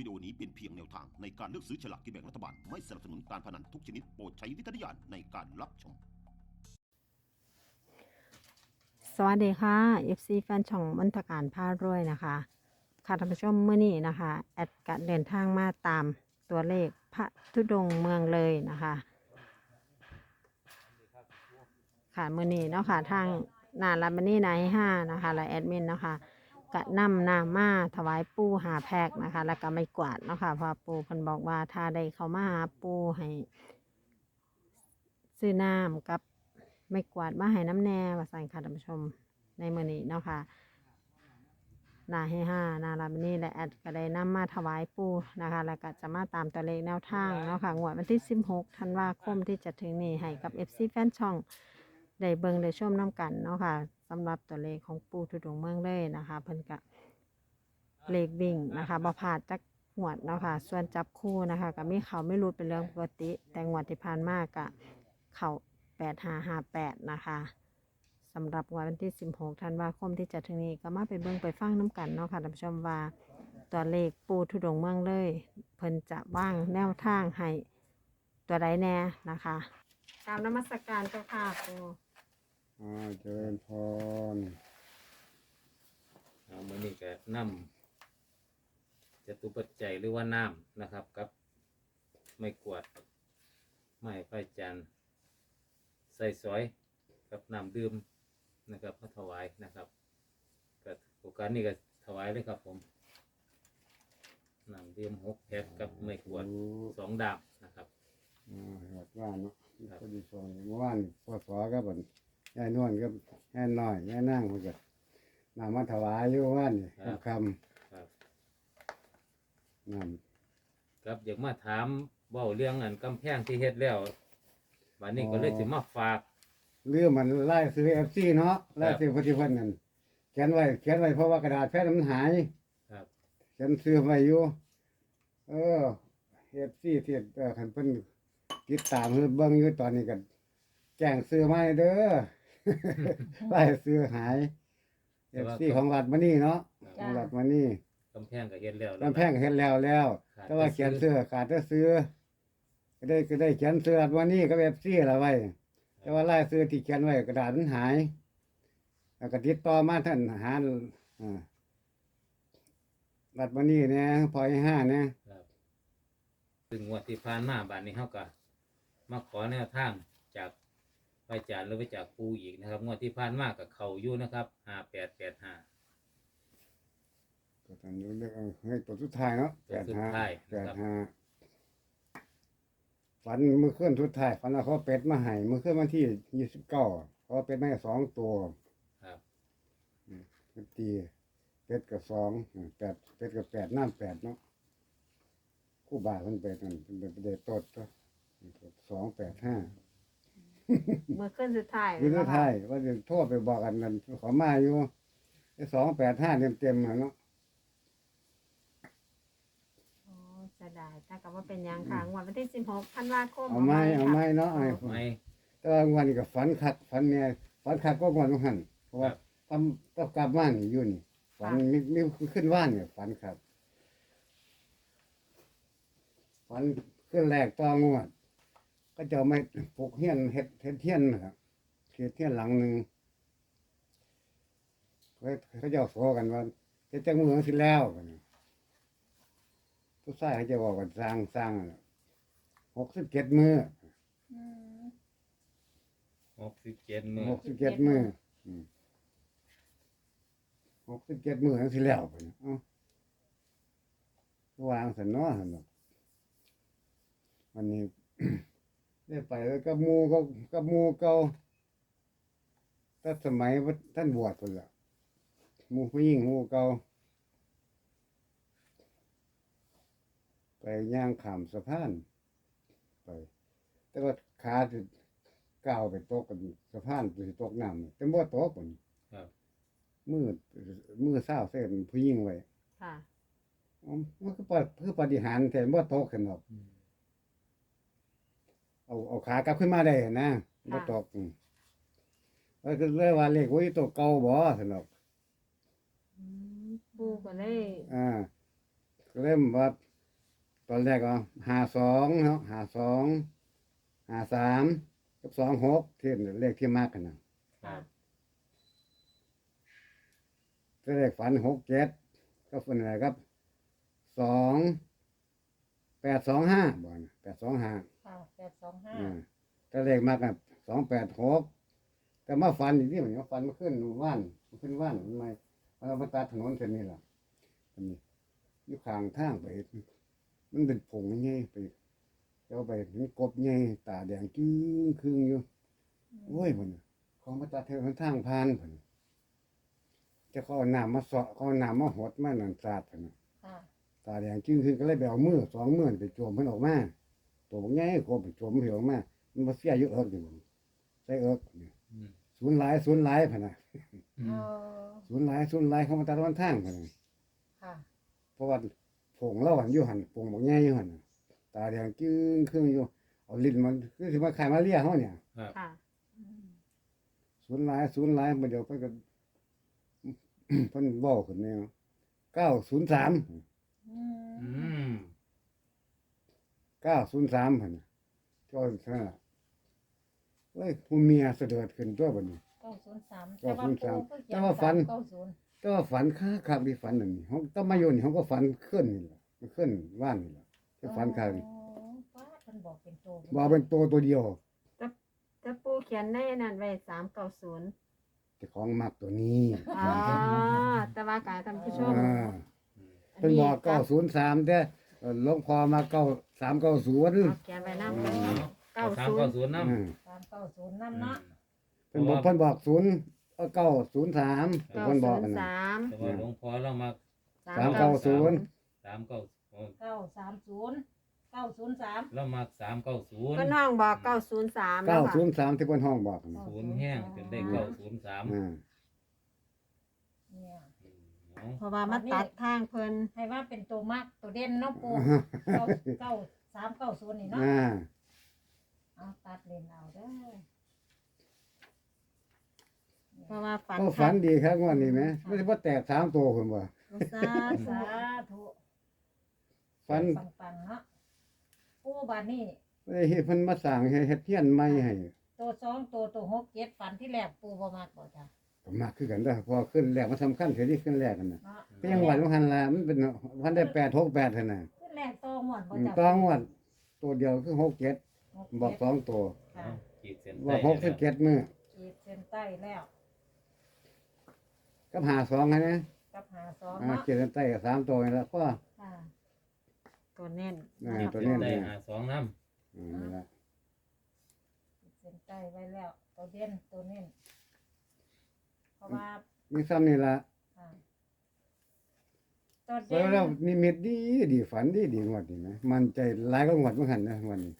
วิดีโอนี้เป็นเพียงแนวทางในการเลือกซื้อฉลากกินแบ่งรัฐบาล ไม่สนับสนุนการพนันทุกชนิดโปรดใช้วิจารณญาณในการรับชม สวัสดีค่ะ FC แฟนช่องมนตการพารวยนะคะ ค่ะท่านผู้ชมเมื่อนี้นะคะ แอดกะเดินทางมาตามตัวเลขพระธุดงค์เมืองเลยนะคะ ค่ะเมื่อนี้เนาะค่ะทางนานรับมานี่นายห้านะคะ และแอดมินเนาะค่ะ กะนำนามาถวายปูหาแพกนะคะ แล้วก็ไม่กวาดเนาะค่ะเพราะปูเพิ่นบอกว่าถ้าได้เขามาหาปูให้ซื้อน้ำกับไม่กวาดมาให้น้ำแน่ว่าสั่นค่ะท่านผู้ชมในมือนี้เนาะค่ะนาให้ห้านาลาบินี่และแอดก็ได้นำมาถวายปูนะคะ แล้วก็จะมาตามตัวเลขแนวทางเนาะค่ะงวดวันที่ 16ธันวาคมที่จะถึงนี้ให้กับ FC แฟนช่อง ได้เบิงได้ชมน้ำกันเนาะค่ะ สำหรับตัวเลขของปูทุดงเมืองเลยนะคะ เพิ่นกะเลขวิ่งนะคะบ่พลาดจักหวดเนาะค่ะ ส่วนจับคู่นะคะก็มีเขาไม่รู้เป็นเรื่องปกติ แต่งวดที่ผ่านมากกะเขาแปดห้าห้าแปดนะคะสำหรับวันที่ 16 ธันวาคมที่จะถึงนี้ก็มาไปเบิ่งไปฟังน้ำกันเนาะค่ะท่านผู้ชมว่าตัวเลขปูทุดงเมืองเลย เพิ่นจะว่างแนวทางให้ตัวใดแน่นะคะ ตามนมัสการเจ้าค่ะปู อ่าเจริญพรเอามือนี้ก็นำจตุปัจจัยหรือว่าน้ำนะครับกับ ไม้กวาดไม้ไฟจันทร์ใส่สอยกับน้ำดื่มนะครับมาถวายนะครับก็โอกาสนี้ก็ถวายเลยครับผมน้ำดื่มหกแพ็คกับไม้กวาดสองดาบนะครับอ่าหอดว่านเนาะครับก็ดีสองเมื่อวานพอสอก็บ่น ยายนวลก็แห่น้อยยายนั่งมันก็นำมาถวายอยู่ว่านนี่ครับคำครับๆนั่นครับอยากมาถามเบ้าเรื่องอันกำแพงที่เฮ็ดแล้ววันนี้ก็เลยสิมาฝาก เรื่องมันไล่ซื้อเอฟซีเนาะไล่ซื้อปฏิพันธ์นั่นเขียนไว้เขียนไว้เพราะว่ากระดาษแผ่นมันหายครับ เขียนซื้อไว้อยู่เออเอฟซีที่เออคันเพิ่นติดตามเพิ่นเบิ่งอยู่ตอนนี้ก็แจ้งซื้อมาให้เด้อ ไล่ซื้อหายเอฟซีของวัดมานี่เนาะของวัดมานี่กำแพงก็เฮ็ดแล้วลำแพงก็เห็นแล้วแล้ว ขาดแต่ว่าเขียนเสื้อขาดแต่ซื้อก็ได้ก็ได้เขียนเสื้อวันนี้ก็แบบซี่ละไว้ แต่ว่าลายเสื้อที่เขียนไว้กระดาษมันหายแล้วก็ติดต่อมาท่านหาอ่ารัดวันนี้เนี่ยพอยห้าเนี่ยครับซึ่งงวดที่ผ่านมาบานนี้เขาก็มาขอแนวทางจากพระ อาจารย์หรือว่าจากปูอีกนะครับงวดที่ผ่านมากับเขาอยู่นะครับห้าแปดแปดห้า ก็ตอนนี้เลือกเอาให้ตัวสุดท้ายเนาะตัวแปดสุดห้าท้ายแปนะดครับ ห้าฝันมือเคลื่อนสุดท้ายฝันว่าเขาเป็ดมาให้มือเคลื่อนวันที่ยี่สิบเก้าเขาเป็ดมาให้สองตัวครับก็ตีเป็ดกับสองอืมแปดเป็ดกับแปดน้ำแปดเนาะคู่บาเพิ่นเป็ดนั่นเป็นเป็นเดตดก็สองแปดห้า เมื่อขึ้นสุดท้ายคือสุดท้ายว่าจะโทษไปบอกกันนั่นขอมาอยู่สองแปดห้าเต็มเต็มๆน่ะเนาะโอ้จะได้ถ้ากับว่าเป็นหยังค่ะงวดวันที่16ธันวาคมเอาไม้เอาไม้เนาะไอ้ไม่แต่ว่าวันนี้ก็ฝันคักฝันเนี่ยฝันคักก็วันหันเพราะว่าครับทำต้องกลับบ้านนี่อยู่นี่ฝันมีมีขึ้นว่านเนี่ยฝันครับฝันขึ้นแรกตองวด ก็จะเอาไม่ปลูกเฮียนเฮ็ดเฮ็ดเฮียนนะครับเฮ็ดเฮียนหลังหนึ่งเขาเขาจะโซกันว่าจะจังมือสิแล้วกันน่ะผู้ชายเขาจะบอกว่าสร้างสร้างหกสิบเจ็ดมือหกสิบเจ็ดมือหกสิบเจ็ดมืออืมหกสิบเจ็ดมือจังสิแล้วกันน่ะเอ้าวางสันเนาะสันเนาะวันนี้ ได้ไปแล้วกับหมูก็กับหมูเก่าตั้งสมัยว่าท่านบวชคนละหมูผู้หญิงหมูเก่าไปย่างขามสะพานไป แต่ว่าขาสิก้าวไปตกกันสะพานสิตกน้ำแต่บ่ตกมันครับมืดมือเศร้าเส้นผู้หญิงไว้ค่ะอ๋อมันคือปฏิคือปฏิหารย์แต่บ่ตกขึ้นหรอกอืม เอาเอาขากลับขึ้นมาได้นะบ่ตกอืมแล้วก็เลยว่าเลขว่าอยู่ตัวเก่าบ่สนอกอืมปูก็เลย อ่าก็เลยว่าตอนแรกก็หาสองเนาะหาสองหาสามกับสองหกที่เลขที่มากกันนะครับก็เลขฝันหกเจ็ดก็ฝันอะไรครับสองแปดสองห้าบ่อนแปดสองห้า ค่ะแปดสองห้าอ่าก็เลขมากกันสองแปดหกแต่มาฝันอีกที่เหมือนฝันเมาขึ้นว่านมันขึ้นว่านมันไม่เอามาตัดถนนเส้นนี้ล่ะมันมีอยู่ข้างทางไป มันเป็นผงไงไปเอาไปเห็นกบไงตาแดงจึ้งครึ่งอยู่โอ้ยพุ่นน่ะเขามาตัดเทวทางพานพุ่นจะเขาเอาน้ำมาเสาะเขาเอาน้ำมาหดมานันสาดพุ่นน่ะค่ะ ตาแดงจึ้งครึ่งก็เลยไปเอามือสองมือไปโจมเพิ่นออกมา ตัวบางไงกบไปโจมเพิ่นออกมามันมาเสียอยู่เอิกอยู่พุ่นใส่เอิกนี่อืมศูนย์หลายศูนย์หลายพุ่นน่ะอืเอมอศูนย์หลายศูนย์หลายเขามาตัดวันทางพุ่นน่ะค่ะ เพราะว่าผงเราหันอยู่หันผงบางไงอยู่หันน่ะตาแดงจึ้งครึ่งอยู่เอาลิ้นมันคือสิมาขายมาเลียเฮาเนี่ยครับค่ะอืมศูนย์หลายศูนย์หลายมาเดี๋ยวเพิ่นก็ เพิ่นเว้าขึ้นแนวเก้าศูนย์สามอือืมม เก้าศูนย์สามพันน่ะก็เท่านั้นล่ะเฮ้ยผู้เมียเสด็จขึ้นตัวบัดนี้ เก้าศูนย์สามเก้าศูนย์สามปูก็เขียแต่ว่าฝัน เก้าศูนย์แต่ว่าฝันค้าคักที่ฝันนั่นนี่เขาต้องมาอยู่นี่เขาก็ฝันขึ้นนี่แหละมันขึ้นว่านนี่แหละที่ฝันคักนี่อ๋อป้าเพิ่นบอกเป็นตัวบ่เป็นตัวตัวเดียวจะปูเขียนในนั่นไว้สามเก้าศูนย์เจ้าของมักตัวนี้อ๋อแต่ว่ากายท่านผู้ชมอ่าเพิ่นบอกเก้าศูนย์สามแต่เอ่อ หลวงพ่อมาเก้าสามเก้าศูนย์เอาเขียนไว้น้ำอืเลยมเก้าสามศูนเก้าย์ศูนย์น้ำอืมสามเก้าศูนย์นั่นเนาะเพิ่นบอกเพิ่นบอกศูนย์เก้าศูนย์สามเก้าเพิ่นบศูอกนกันย์นะ สามแต่ว่าหลวงพ่อเรามาสามเก้าศูนย์ สามเก้าโอ้เก้าสามศูนย์เก้าศูนย์สามเรามาสามเก้าศูนย์เพิ่นห้องบอกเก้าศูนย์สามเก้าแล้วศูค่ะนย์สามที่เพิ่นห้องบอกกันนะศูนย์แห้งจนได้เก้าศูนย์สาม อ่าเนี่ย เอาเพราะว่ามาตัดทางเพิ่นให้ว่าเป็นตัวมากตัวเด่นเนาะปูเก้าเก้าสามเก้าศูนย์นี่เนาะอ่าเอาตัดเลนเอาเด้อเพราะว่าฝันก็ฝันดีครับงวันนี้ไหมไม่ใช่ว่าแตกสามตัวคนบ่สาธุสาธุฝันปังๆเนาะปูบานนี่ไม่ได้เฮ็ดเพิ่นมาสั่งให้เฮ็ดเทียนใหม่ให้ตัวสองตัวตัวหกเจ็ดฝันที่แรกปูบ่มากบ่จ้ะ ก็มากคือกันเด้อพอขึ้นแรกมันสำคัญคือที่ขึ้นแรกกันน่ะเนาะก็ยังหวัดมันหันละมันเป็นพันได้8 6 8เท่านั้นขึ้นแรกตัวหมดบ่อืมจ้ะต้องวัดตัวเดียวคือ6 7หกเจ็ดบอกสองตัวค่ะเอาขีดเส้นว่าใต้6 7มื้อขีดเส้นใต้แล้วกับหาสองให้นะกับหาสองอ่าเนาะเขียนใต้กับสามตัวนี่ละก็ค่ะตัวเน้นอ่าขีดตัวเส้นี้นใต้นี่หาสองน้อืมนี่ละขีดเส้นใต้ไว้แล้ว ตัวเด่นตัวเน้น เพราะว่ามีซ้ำนี่ละค่ะตัวแล้เด่วนแล้วนิมิตดีดีฝันดีดีงวดนี่ไหมมันใจหลายก็งวดมันหันนะวันนี้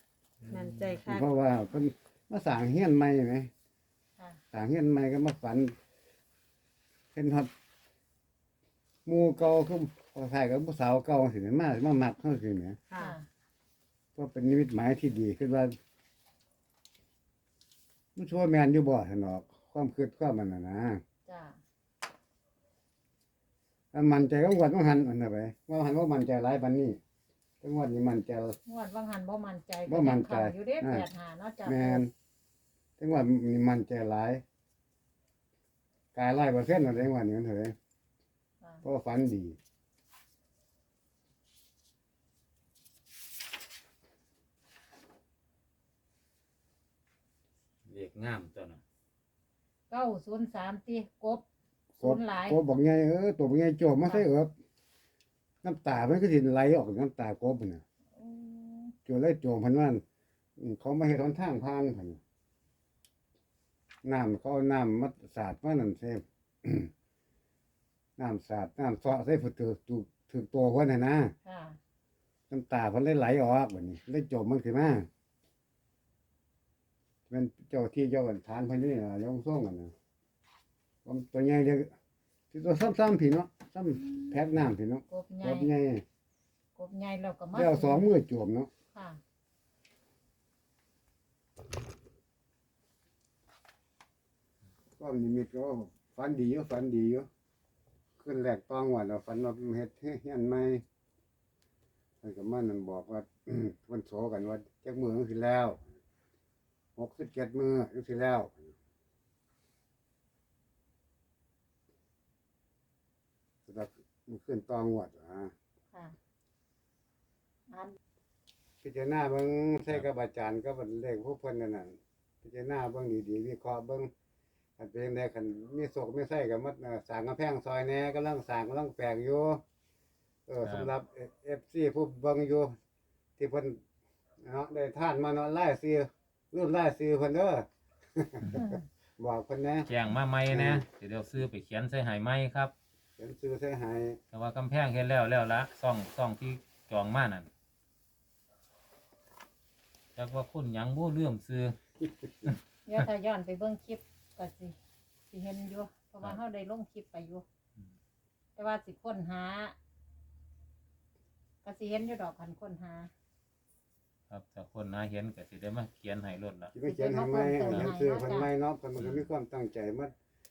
ำมันใจคักเพราะว่าเพิ่นมาสร้างเฮียนใหม่ไหมค่ะ สร้างเฮียนใหม่ก็มาฝันเห็นฮอดหมู่เก่าคือพอใส่กับผู้สาวเก่าสิแม่นมามามักเฮาสิแหมค่ะ ค่ะ ก็เป็นนิมิตหมายที่ดีคือว่ามันชั่วแม่นอยู่บ่ซั่นดอก ความคิดความมันน่ะนะ จ้ะถ้ามันใจก็งวดมันหันอันน่ะไปว่าหันว่ามันใจหลายปานนี้แต่งวดนี้มันใจ งวดวังหันบ่มั่นใจบ่มั่นใจก็ยังเข้าอยู่เด้อ่า แปดหาเนาะจ้ะแม่นแต่งวดนี้มันใจหลายกาย100%นั่นเองว่านี้มันเถอะค่ะเพราะว่าฝันดีเรียกงามตัวน่ะ เก้าศูนย์สามตีกบกศูบนย์หลายกบบอกไงเออตัวบอกไงโจมมาใส่เอิบน้ำตามันก็สิไหลออกน้ำตากบน่ะอืมโจมเลยโจมเพันว่าอืมเขามาเฮ็ดหนทางผ่านพันน้ำเขาเอาน้ำมาสาดมานั่นเซ่น้ำสาดน้ำเสาะใส่ผู้ถือถูกถือตัวเพิ่นน่ะนะ ค่ะ น้ำตาเพิ่นเลยไหลออกบัดนี้เลยโจมมันขึ้นมา เป็นเจ้าที่เจ้ากันฐานเพิ่นนี่ล่ะยงส่งกันน่ะผมตัวใหญ่เด้อที่ตัวซ้ำๆพี่เนาะซ้ำแพ็กน้ำพี่เนาะกบใหกญ่บใหญ่กบใหญ่แล้วก็มาแล้วสองมือโจมเนาะค่ะก็นิมิตก็ฝันดีอยู่ฝันดีอยู่ขึ้นแรกต้องว่าเราฝันว่าเฮ็ดเฮียนใหม่เพิ่นก็มานั่นบอกว่ามันโสกันว่าจักมือจังสิแล้ว หกสิบเจ็ดมือจังสิแล้วสำหรับมันขึ้นตองวดอะค่ะอันพิจารณาเบิ่งใส่กับอาจารย์ก็เป็นเลขผู้เพิ่นนั่นน่ะพิจารณาเบิ่งดีๆวิเคราะห์เบิ่งคันเป็นจั่งใดคันมีโศกมีไส้ก็มัดเอ่อสร้างกำแพงซอยแหน่กำลังสร้างกำลังแปลงอยู่เออครับสำหรับ FC ผู้เบิ่งอยู่ที่เพิ่นเนาะได้ท่านมาเนาะไล่ซื้ อรูปไล่ซื้อเพิ่นเด้อบอกเพิ่นแหน่แจ้งมาใหม่อืนะมสิเดี๋ยวซื้อไปเขียนใส่ใหายไหมครับ เขียนซื้อใส่ให้แต่ว่ากำแพงเฮ็ดแล้วแล้วละซ่องซ่องที่จองมานั่นจักว่าคุณหยังบ่เลื่อมซื้อ เดี๋ยวถ้าย้อนไปเบิ่งคลิปก็สิสิเห็นอยู่เพราะว่าครับเฮาได้ลงคลิปไปอยู่อืม แต่ว่าสิค้นหาก็สิเห็นอยู่ดอกคันค้นหา ครับถ้าคนหาเห็นก็สิได้มาเขียนให้รถละสิไปเขียนให้ใหม่สิเอาไปหนังเพิ่สือมเติเพิ่นมให้ใหม่เนาะเพิ่นมันก็มีความตั้งใจมา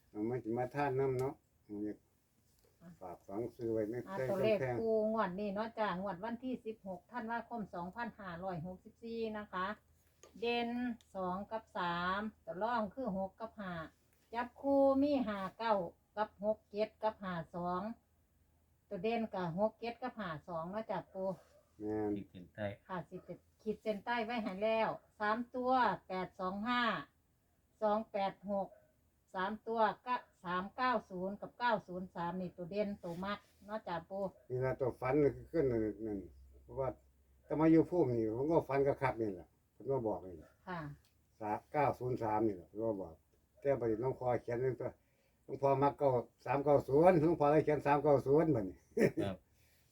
เอามาสิมาท่านนํเนาะอยากฝากฝังซื้อไว้ในอ่าใส่ตัวเลขกำแพงกูงวดนี้เนาะจ้างวดวันที่ 16ธันวาคม 2564 นะคะ เด่น 2 กับ 3ตัวร่องคือ 6 กับ 5 จับคู่มี 5 9 กับ 6 7 กับ 5 2 ตัวเด่นกับ6 7 กับ 5 2เนาะจ้ะปูแม่นขีดเส้นใต้ ค่ะสิ จะขีดเส้นใต้ไว้ให้แล้ว3ตัว825 286 3ตัวก็390กับ903นี่ตัวเด่นตัวมักเนาะจ้ะปูนี่ล่ะตัวฝันนี่คือขึ้นนั่นนั่นเพราะว่าถ้ามาอยู่ภูมินี่ผมก็ฝันกระคักนี่แหละเพิ่นก็บอกนี่แหละค่ะ สาเก้าศูนย์สามนี่แหละเพิ่นก็บอก แต่บัดนี้น้องพอเขียนนึงตัวน้องพอมักเก้าสามเก้าศูนย์น้องพอเลยเขียนสามเก้าศูนย์บัดนี้ครับ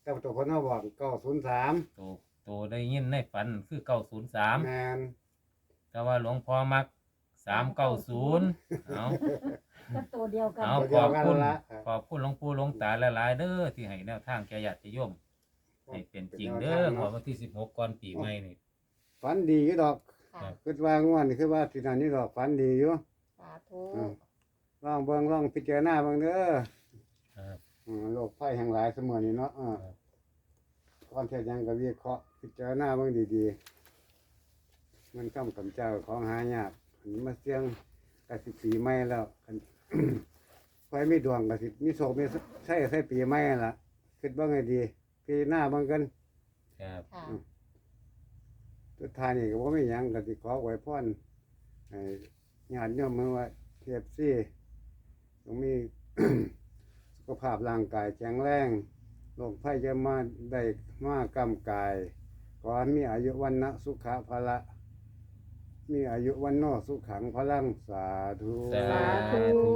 แต่ตัวเพิ่นก็บอกเก้าศูนย์สาม โต โตได้ยินในฝันคือ903แมนแต่ว่าหลวงพ่อมัก390เอาก็ตัวเดียวกันเอาตัวขเดียอวบกันคุณละขอบคุณหลวงปู่หลวงตาหลายๆเด้อที่ให้แนวทางแก่ญาติโยมให้เป็นจริงเด้อขอวันที่16ก่อนปีใหม่นี่ฝันดีอยู่ดอกค่ะครับคิดว่างวดนี่คือว่าที่นั่นนี่ดอกฝันดีอยู่สาธุอืมลองเบิ่งลองพิจารณาเบิ่งเด้อครับอืมโรคภัยแห่งหลายเสมอนี่เนาะอ่าครับก่อนเทศยังก็วิเคราะห์ พิจารณาเบิ่งดีๆ มันคำคำเจ้าของหายากอันนี้มาเสี่ยงกสิปีใหม่แล้วคันไฟมีดวงกสิมีโศกมีใช่ใช่ปีใหม่นั่นล่ะคิดเบิ่งให้ดีพิจารณาเบิ่งกันครับค่ะสุดท้ายนี่ก็บ่มีหยังก็สิขอไว้พรให้ญาติโยมมือว่าเทียบซี่ต้องมีสุขภาพร่างกายแข็งแรงโรคภัยจะมาได้มากำกายข อให้มีอายุวันนะสุขะพละ มีอายุวันนอสุขังพลังสาธุ สาธุ